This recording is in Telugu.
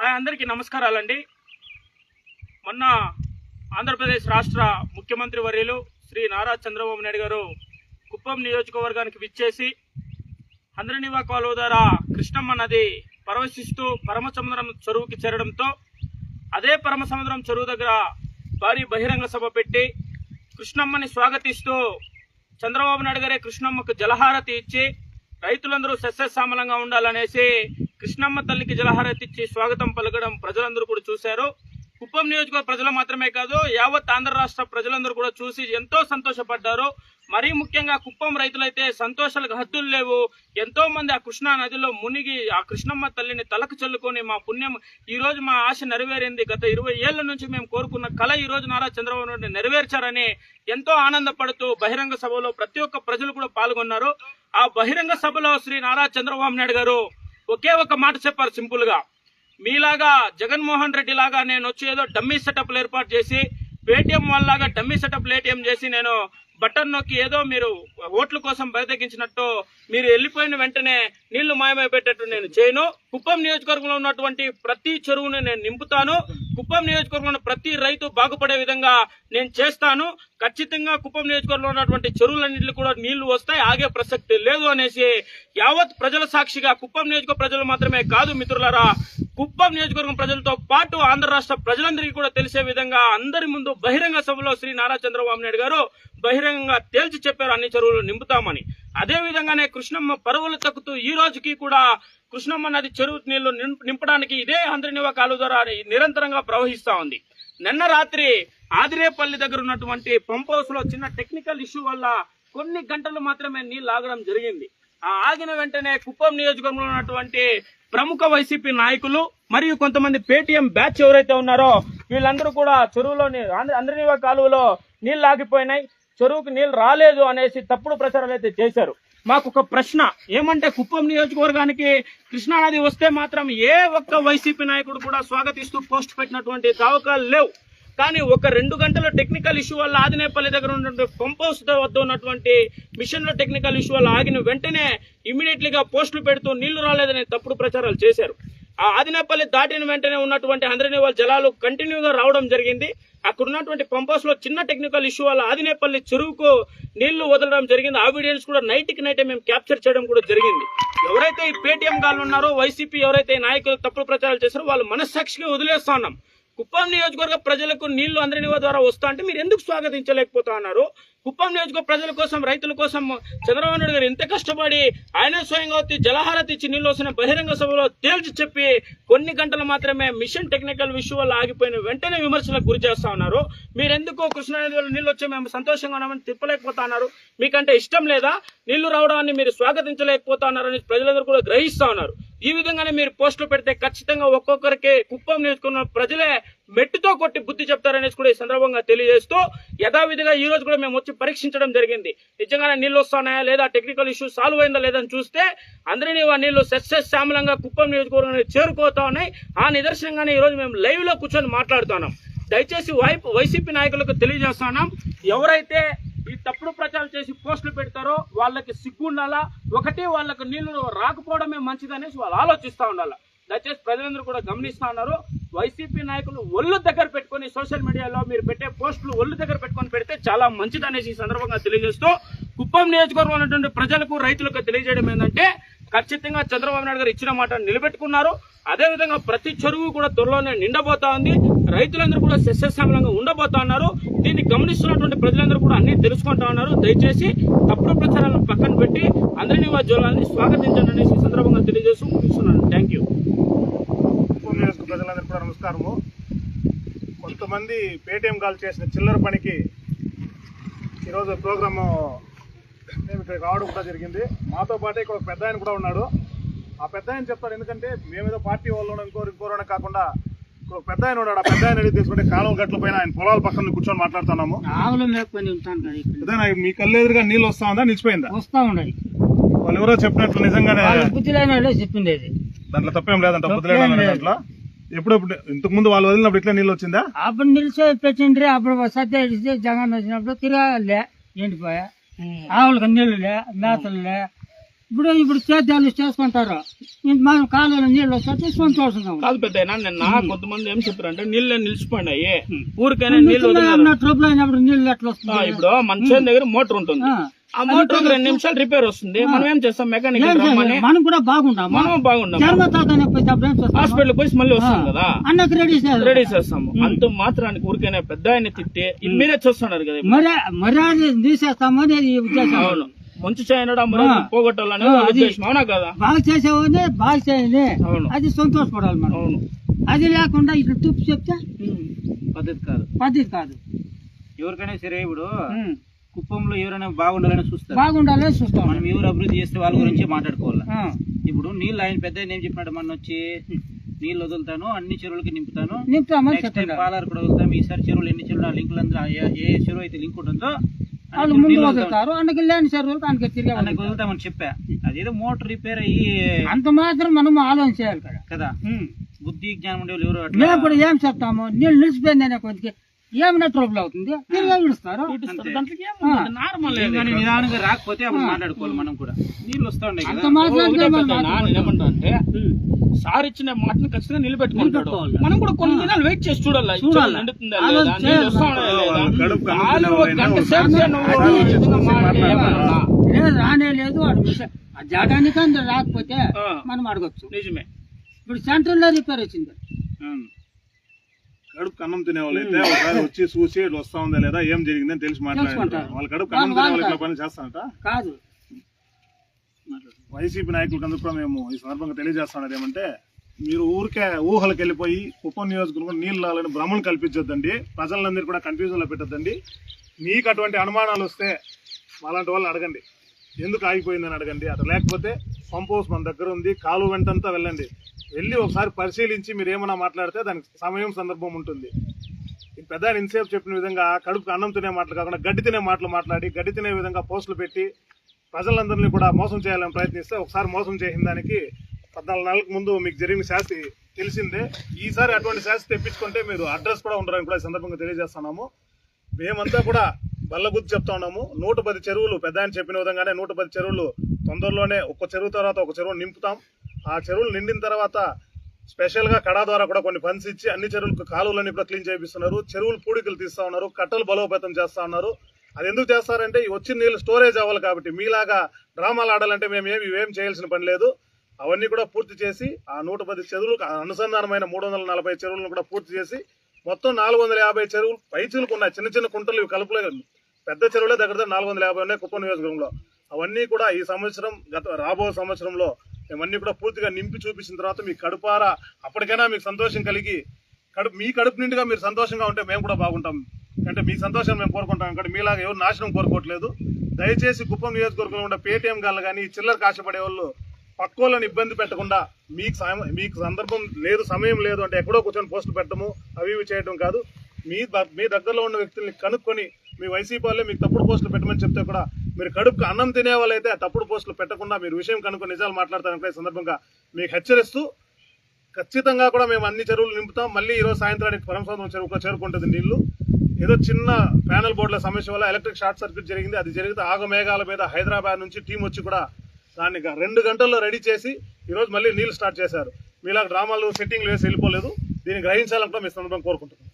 అందరికీ నమస్కారాలండి. మొన్న ఆంధ్రప్రదేశ్ రాష్ట్ర ముఖ్యమంత్రి వర్యులు శ్రీ నారా చంద్రబాబు నాయుడు గారు కుప్పం నియోజకవర్గానికి విచ్చేసి హంద్రనివా కాలువ ద్వారా కృష్ణమ్మ నది పరవశిస్తూ పరమసముద్రం చెరువుకి చేరడంతో అదే పరమసముద్రం చెరువు దగ్గర భారీ బహిరంగ సభ పెట్టి కృష్ణమ్మని స్వాగతిస్తూ చంద్రబాబు నాయుడు గారే కృష్ణమ్మకు జలహారతి ఇచ్చి రైతులందరూ సస్యశ్యామలంగా ఉండాలనేసి కృష్ణమ్మ తల్లికి జలహారతి ఇచ్చి స్వాగతం పలకడం ప్రజలందరూ కూడా చూశారు. కుప్పం నియోజకవర్గ ప్రజలు మాత్రమే కాదు యావత్ ఆంధ్ర రాష్ట్ర ప్రజలందరూ కూడా చూసి ఎంతో సంతోషపడ్డారు. మరీ ముఖ్యంగా కుప్పం రైతులైతే సంతోషాలకు హద్దులు లేవు. ఎంతో మంది ఆ కృష్ణా నదిలో మునిగి ఆ కృష్ణమ్మ తల్లిని తలకు చల్లుకొని మా పుణ్యం ఈ రోజు మా ఆశ నెరవేరింది. గత ఇరవై ఏళ్ళ నుంచి మేము కోరుకున్న కళ ఈ రోజు నారా చంద్రబాబు నాయుడు నెరవేర్చారని ఎంతో ఆనందపడుతూ బహిరంగ సభలో ప్రతి ఒక్క ప్రజలు కూడా పాల్గొన్నారు. ఆ బహిరంగ సభలో శ్రీ నారా చంద్రబాబు నాయుడు గారు ఒకే ఒక మాట చెప్పారు సింపుల్గా. మీలాగా జగన్మోహన్ రెడ్డి లాగా నేను వచ్చి ఏదో డమ్మీ సెటప్లు ఏర్పాటు చేసి పేటిఎం వాళ్ళలాగా డమ్మీ సెటప్ ఏటీఎం చేసి నేను బటన్ నొక్కి ఏదో మీరు ఓట్ల కోసం బయటెక్కించినట్టు మీరు వెళ్ళిపోయిన వెంటనే నీళ్ళు మాయమైపోయేటట్టు నేను చేయను. కుప్పం నియోజకవర్గంలో ఉన్నటువంటి ప్రతి చెరువును నేను నింపుతాను. కుప్పం నియోజకవర్గంలో ఉన్న ప్రతి రైతు బాగుపడే విధంగా నేను చేస్తాను. ఖచ్చితంగా కుప్పం నియోజకవర్గంలో ఉన్నటువంటి చెరువులన్నింటిలో కూడా నీళ్ళు వస్తాయి ఆగే ప్రసక్తి లేదు అనేసి యావత్ ప్రజల సాక్షిగా కుప్పం నియోజకవర్గ ప్రజలు మాత్రమే కాదు మిత్రులారా కుప్పం నియోజకవర్గం ప్రజలతో పాటు ఆంధ్ర రాష్ట్ర ప్రజలందరికీ కూడా తెలిసే విధంగా అందరి ముందు బహిరంగ సభలో శ్రీ నారా చంద్రబాబు నాయుడు గారు బహిరంగంగా తేల్చి చెప్పారు అన్ని చెరువులు నింపుతామని. అదే విధంగానే కృష్ణమ్మ పరువులు తక్కుతూ ఈ రోజుకి కూడా కృష్ణమ్మ నది చెరువు నీళ్ళు నింపడానికి ఇదే ఆంధ్రనివా కాలువ ద్వారా నిరంతరంగా ప్రవహిస్తా ఉంది. నిన్న రాత్రి ఆదిరేపల్లి దగ్గర ఉన్నటువంటి పంప్ హౌస్లో చిన్న టెక్నికల్ ఇష్యూ వల్ల కొన్ని గంటలు మాత్రమే నీళ్ళు ఆగడం జరిగింది. ఆగిన వెంటనే కుప్పం నియోజకవర్గంలో ఉన్నటువంటి ప్రముఖ వైసీపీ నాయకులు మరియు కొంతమంది పేటీఎం బ్యాచ్ ఎవరైతే ఉన్నారో వీళ్ళందరూ కూడా చెరువులో అందరినీవా కాలువలో నీళ్ళు ఆగిపోయినాయి. చెరువుకు నీళ్ళు రాలేదు అనేసి తప్పుడు ప్రచారాలు అయితే చేశారు. మాకు ఒక ప్రశ్న ఏమంటే కుప్పం నియోజకవర్గానికి కృష్ణానది వస్తే మాత్రం ఏ ఒక్క వైసీపీ నాయకుడు కూడా స్వాగతిస్తూ పోస్ట్ పెట్టినటువంటి దావకాలు లేవు. కానీ ఒక రెండు గంటల టెక్నికల్ ఇష్యూ వల్ల ఆదినేపల్లి దగ్గర ఉన్నటువంటి పంప్ హౌస్ వద్ద ఉన్నటువంటి మిషన్లో టెక్నికల్ ఇష్యూ వల్ల ఆగిన వెంటనే ఇమీడియట్లీగా పోస్టులు పెడుతూ నీళ్ళు రాలేదని తప్పుడు ప్రచారాలు చేశారు. ఆ ఆదినేపల్లి దాటిన వెంటనే ఉన్నటువంటి అందరినివాల్ జలాలు కంటిన్యూగా రావడం జరిగింది. అక్కడ ఉన్నటువంటి పంప్లో చిన్న టెక్నికల్ ఇష్యూ వల్ల ఆదినేపల్లి చెరువుకు నీళ్ళు వదలడం జరిగింది. ఆ వీడియోస్ కూడా నైట్ నైటే మేము క్యాప్చర్ చేయడం కూడా జరిగింది. ఎవరైతే ఈ పేటీఎం గాళ్ళు ఉన్నారో వైసీపీ ఎవరైతే నాయకులు తప్పుడు ప్రచారాలు చేశారో వాళ్ళు మనస్సాక్షిగా వదిలేస్తా ఉన్నాం. కుప్పం నియోజకవర్గ ప్రజలకు నీళ్ళు అందరినివా ద్వారా వస్తా అంటే మీరు ఎందుకు స్వాగతించలేకపోతా ఉన్నారు కుప్పం నియోజకవర్గ ప్రజల కోసం రైతుల కోసం చంద్రబాబు నాయుడు గారు ఎంత కష్టపడి ఆయన స్వయంగా వచ్చి జలహారతి ఇచ్చి నీళ్ళు వస్తున్న బహిరంగ సభలో తేల్చి చెప్పి కొన్ని గంటలు మాత్రమే మిషన్ టెక్నికల్ విషయం వల్ల ఆగిపోయిన వెంటనే విమర్శలకు గురి చేస్తా ఉన్నారు. మీరెందుకు కృష్ణానదిలో నీళ్ళు వచ్చి మేము సంతోషంగా ఉన్నామని తిప్పలేకపోతా ఉన్నారు మీకంటే ఇష్టం లేదా? నీళ్ళు రావడాన్ని మీరు స్వాగతించలేకపోతా ఉన్నారని ప్రజలందరూ కూడా గ్రహిస్తా ఉన్నారు. ఈ విధంగానే మీరు పోస్టులు పెడితే ఖచ్చితంగా ఒక్కొక్కరికి కుప్పం నియోజకవర్గం ప్రజలే మెట్టుతో కొట్టి బుద్ధి చెప్తారనేసి కూడా ఈ సందర్భంగా తెలియజేస్తూ యథావిధిగా ఈ రోజు కూడా మేము వచ్చి పరీక్షించడం జరిగింది. నిజంగానే నీళ్ళు వస్తున్నాయా లేదా టెక్నికల్ ఇష్యూ సాల్వ్ అయిందా లేదని చూస్తే అందరినీ ఆ నీళ్ళు సస్యశ్యామలంగా కుప్పం నియోజకవర్గం చేరుకోతా ఉన్నాయి. ఆ నిదర్శనంగానే ఈ రోజు మేము లైవ్లో కూర్చొని మాట్లాడుతున్నాం. దయచేసి వైపు వైసీపీ నాయకులకు తెలియజేస్తున్నాం. ఎవరైతే ఈ తప్పుడు ప్రచారం చేసి పోస్టులు పెడతారో వాళ్ళకి సిగ్గుండాలా ఒకటి వాళ్ళకి నీళ్ళు రాకపోవడమే మంచిదనేసి వాళ్ళు ఆలోచిస్తూ ఉండాలా? దయచేసి ప్రజలందరూ కూడా గమనిస్తూ ఉన్నారు. వైసీపీ నాయకులు ఒళ్ళు దగ్గర పెట్టుకొని సోషల్ మీడియాలో మీరు పెట్టే పోస్టులు ఒళ్ళు దగ్గర పెట్టుకొని పెడితే చాలా మంచిదనేసి ఈ సందర్భంగా తెలియజేస్తూ కుప్పం నియోజకవర్గం ఉన్నటువంటి ప్రజలకు రైతులకు తెలియజేయడం ఏంటంటే ఖచ్చితంగా చంద్రబాబు నాయుడు గారు ఇచ్చిన మాట నిలబెట్టుకున్నారు. అదేవిధంగా ప్రతి చెరువు కూడా త్వరలోనే నిండబోతా ఉంది. రైతులందరూ కూడా సస్యశ్యామలంగా ఉండబోతా ఉన్నారు. దీన్ని గమనిస్తున్నటువంటి ప్రజలందరూ కూడా అన్ని తెలుసుకుంటా ఉన్నారు. దయచేసి తప్పుడు ప్రచారాలను పక్కన పెట్టి అందరినీ జోలాన్ని స్వాగతించండి అనేసి ఈ సందర్భంగా తెలియజేస్తూ ముగిస్తున్నాను. థ్యాంక్ యూ ప్రజలందరూ కూడా నమస్కారము. కొంతమంది పేటీఎం కాల్ చేసిన చిల్లర పనికి ఈరోజు ప్రోగ్రాము ఇక్కడ రావడం కూడా జరిగింది. మాతో పాటు ఇక్కడ ఒక పెద్ద ఆయన కూడా ఉన్నాడు. ఆ పెద్ద ఆయన చెప్తాడు ఎందుకంటే మేమేదో పార్టీ వాళ్ళు ఇంకోరు ఇంకోరు కాకుండా ఇక్కడ పెద్ద ఆయన ఉన్నాడు. ఆ పెద్ద ఆయన అడిగి తీసుకుంటే కాలువ గట్ల పైన ఆయన పొలాల పక్కన కూర్చొని మాట్లాడుతున్నాము. మీ కళ్ళు ఎదురుగా నీళ్ళు వస్తా ఉందా? నిలిచిపోయిందా? వస్తా ఉన్నాయి వాళ్ళు ఎవరో చెప్పినట్లు నిజంగానే బుద్ధి లేని చెప్పింది దాంట్లో తప్పేం లేదంట. దాంట్లో. ఎప్పుడప్పుడు ఇంతకు ముందు వాళ్ళు వదిలినప్పుడు ఇట్లా నీళ్ళు వచ్చిందా? అప్పుడు నిలిచి పెట్టిండ్రి అప్పుడు సత్య జగన్ వచ్చినప్పుడు తిరగాలే ఎండిపోయా. ఆవులకు నీళ్ళు లే మేతలు లే ఇప్పుడు ఇప్పుడు సేద్యాలు చేసుకుంటారు. మనం కాలంలో నీళ్ళు వస్తే సంతోషంగా ఉంది. కాదు పెద్ద నిన్న కొంతమంది ఏం చెప్పారంటే నీళ్ళు నిలిచిపోయినాయి. ఊరికైనా నీళ్ళు ట్రబుల్ అయినప్పుడు నీళ్ళు ఎట్లా వస్తుంది ఇప్పుడు మన చేను దగ్గర మోటార్ ఉంటుంది. ఆ. మోటార్ రెండు నిమిషాలు రిపేర్ వస్తుంది. మనం ఏం చేస్తాం? మెకానిక్? మనం కూడా బాగుంటాము మనం చేస్తాము? హాస్పిటల్ పోయి మళ్ళీ వస్తాం కదా. అన్నకు రెడీ రెడీ చేస్తాము అంత మాత్రానికి ఊరికైనా పెద్ద ఆయన తిట్టి మీరే చూస్తున్నారు కదా. మరి మర్యాద తీసేస్తామని ఈ ఉద్దేశం. అవును. మంచి చేయనడా పోగొట్టాలని ఉద్దేశం. అవునా కదా? బాగా చేసేవాడిని బాగా చేయండి అవును. అది సంతోషపడాలి మనం. అవును. అది లేకుండా ఇట్లా తుప్పు చెప్తే పద్ధతి కాదు. పద్ధతి కాదు. ఎవరికైనా సరే ఇప్పుడు. కుప్పంలో ఎవరైనా బాగుండాలని చూస్తారు. బాగుండాలని చూస్తాం. మనం ఎవరు అభివృద్ధి చేస్తే వాళ్ళ గురించి మాట్లాడుకోవాలి. ఇప్పుడు నీళ్ళు ఆయన పెద్ద ఏం చెప్పినాడు? మన వచ్చి నీళ్ళు వదులుతాను అన్ని చెరువులకి నింపుతాను. పాలారు కూడా వదులుతాం. ఈసారి చెరువులు ఎన్ని చెరువులు ఆ లింకులు అందరూ ఏ- చెరువు అయితే లింక్ ఉంటుందో వాళ్ళు ముందు. వదులుతారు అందుకే లేని తిరిగి వదులుతామని చెప్పా. అదేదో మోటార్ రిపేర్ అయ్యి అంత మాత్రం మనం ఆలోచన చేయాలి కదా. కదా. బుద్ధి జ్ఞానం ఉండే వాళ్ళు ఎవరు మేము ఏం చెప్తాము నీళ్ళు నిలిచిపోయింది అనే కొద్దిగా ఏమైనా ట్రబుల్ అవుతుంది? తిరిగి విడుస్తారు నార్మల్ కానీ నిదానంగా రాకపోతే అప్పుడు మాట్లాడుకోవాలి మనం కూడా. నీళ్ళు వస్తా ఉన్నాయి అంత కదా మాట్లాడితే మనం మాట్లాడుకోవాలి. ఏమంటా అంటే సార్ ఇచ్చిన మాటను ఖచ్చితంగా నిలబెట్టుకుంటాడు. మనం కూడా కొన్ని దినాలు వెయిట్ చేసి చూడాలి. రానే లేదు జగానికి అందరు రాకపోతే. మనం అడగొచ్చు. నిజమే. ఇప్పుడు సెంట్రల్లో రిపేర్ వచ్చింది. కడుపు అన్నం తినే వాళ్ళు అయితే ఒకసారి వచ్చి చూసి ఇట్లా వస్తా ఉందా లేదా ఏం జరిగిందని తెలిసి మాట్లాడారు. తెలుసుకుంటారు. వాళ్ళ కడుపు అన్నం తినే వాళ్ళు ఇట్లా పని చేస్తానట కాదు. వైసీపీ నాయకులకు అందరూ కూడా మేము ఈ సందర్భంగా తెలియజేస్తున్నది ఏమంటే మీరు ఊరికే ఊహలకు వెళ్ళిపోయి కుప్పం నియోజకవర్గం నీళ్ళు రావాలని భ్రమలు కల్పించొద్దండి ప్రజలందరూ కూడా కన్ఫ్యూజన్లో పెట్టొద్దండి. మీకు అటువంటి అనుమానాలు వస్తే అలాంటి వాళ్ళని అడగండి. ఎందుకు ఆగిపోయిందని అడగండి. అట్లా లేకపోతే పంప్ హౌస్ మన దగ్గర ఉంది కాలువ వెంటంతా వెళ్ళండి. వెళ్ళి ఒకసారి పరిశీలించి మీరు ఏమైనా మాట్లాడితే దానికి సమయం సందర్భం ఉంటుంది. ఈ పెద్ద ఇన్సేపు ఇంతసేపు చెప్పిన విధంగా కడుపు అన్నం తినే మాటలు కాకుండా గడ్డి తినే మాటలు మాట్లాడి గడ్డి తినే విధంగా పోస్టులు పెట్టి ప్రజలందరినీ కూడా మోసం చేయాలని ప్రయత్నిస్తే ఒకసారి మోసం చేసిన దానికి పద్నాలుగు నెలలకు ముందు మీకు జరిగిన శాస్తి తెలిసిందే. ఈసారి అటువంటి శాస్తి తెప్పించుకుంటే మీరు అడ్రస్ కూడా ఉండరని కూడా ఈ సందర్భంగా తెలియజేస్తున్నాము. మేమంతా కూడా బల్లగుద్ది చెప్తా ఉన్నాము. నూట పది చెరువులు పెద్ద ఆయన చెప్పిన విధంగానే నూట పది చెరువులు తొందరలోనే ఒక చెరువు తర్వాత ఒక చెరువు నింపుతాం. ఆ చెరువులు నిండిన తర్వాత స్పెషల్గా కడా ద్వారా కూడా కొన్ని ఫండ్స్ ఇచ్చి అన్ని చెరువులకు కాలువలన్నీ కూడా క్లీన్ చేపిస్తున్నారు. చెరువులు పూడికలు తీస్తా ఉన్నారు కట్టలు బలోపేతం చేస్తా ఉన్నారు. అది ఎందుకు చేస్తారంటే ఈ వచ్చిన నీళ్ళు స్టోరేజ్ అవ్వాలి కాబట్టి మీలాగా డ్రామాలు ఆడాలంటే మేము ఏమి ఇవేం చేయాల్సిన పని లేదు. అవన్నీ కూడా పూర్తి చేసి ఆ నూట పది చెరువులకు అనుసంధానమైన మూడు వందల నలభై చెరువులను కూడా పూర్తి చేసి మొత్తం నాలుగు వందల యాభై చెరువులు పైచులకు ఉన్నాయి. చిన్న చిన్న కుంటలు ఇవి కలుపులేదు పెద్ద చెరువులే దగ్గర నాలుగు వందల యాభై ఉన్నాయి కుప్ప నియోజకవర్గంలో. అవన్నీ కూడా ఈ సంవత్సరం గత రాబో సంవత్సరంలో ఇవన్నీ కూడా పూర్తిగా నింపి చూపించిన తర్వాత మీ కడుపారా అప్పటికైనా మీకు సంతోషం కలిగి కడుపు మీ కడుపు నిండుగా మీరు సంతోషంగా ఉంటే మేము కూడా బాగుంటాం. అంటే మీ సంతోషం మేము కోరుకుంటాం. ఇక్కడ మీలాగా ఎవరు నాశనం కోరుకోవట్లేదు. దయచేసి కుప్పం నియోజకవర్గంలో ఉన్న పేటీఎం గాళ్ళు కానీ చిల్లర కాశపడే వాళ్ళు పక్కోళ్ళని ఇబ్బంది పెట్టకుండా మీకు మీకు సందర్భం లేదు సమయం లేదు అంటే ఎక్కడో కూర్చొని పోస్టులు పెట్టడము అవి ఇవి చేయడం కాదు. మీ ద- మీ దగ్గరలో ఉన్న వ్యక్తుల్ని కనుక్కొని మీ వైసీపీ వాళ్ళే మీకు తప్పుడు పోస్టులు పెట్టమని చెప్తే కూడా మీరు కడుపుకు అన్నం తినే వాళ్ళైతే తప్పుడు పోస్టులు పెట్టకుండా మీరు విషయం కనుక్కొని నిజాలు మాట్లాడతారని ఈ సందర్భంగా మీకు హెచ్చరిస్తూ ఖచ్చితంగా కూడా మేము అన్ని చెరువులు నింపుతాం. మళ్ళీ ఈరోజు సాయంత్రానికి పరమసముద్రం చెరువుకు చేరుకుంటుంది నీళ్ళు. ఏదో చిన్న ప్యానల్ బోర్డుల సమస్య వల్ల ఎలక్ట్రిక్ షార్ట్ సర్క్యూట్ జరిగింది. అది జరిగితే ఆగమేఘాల మీద హైదరాబాద్ నుంచి టీం వచ్చి కూడా దాన్ని రెండు గంటల్లో రెడీ చేసి ఈరోజు మళ్ళీ నీళ్ళు స్టార్ట్ చేశారు. మీలా డ్రామాలు సెట్టింగ్లు వేసి వెళ్ళిపోలేదు. దీన్ని గ్రహించాలని కూడా మీ సందర్భం కోరుకుంటున్నాం.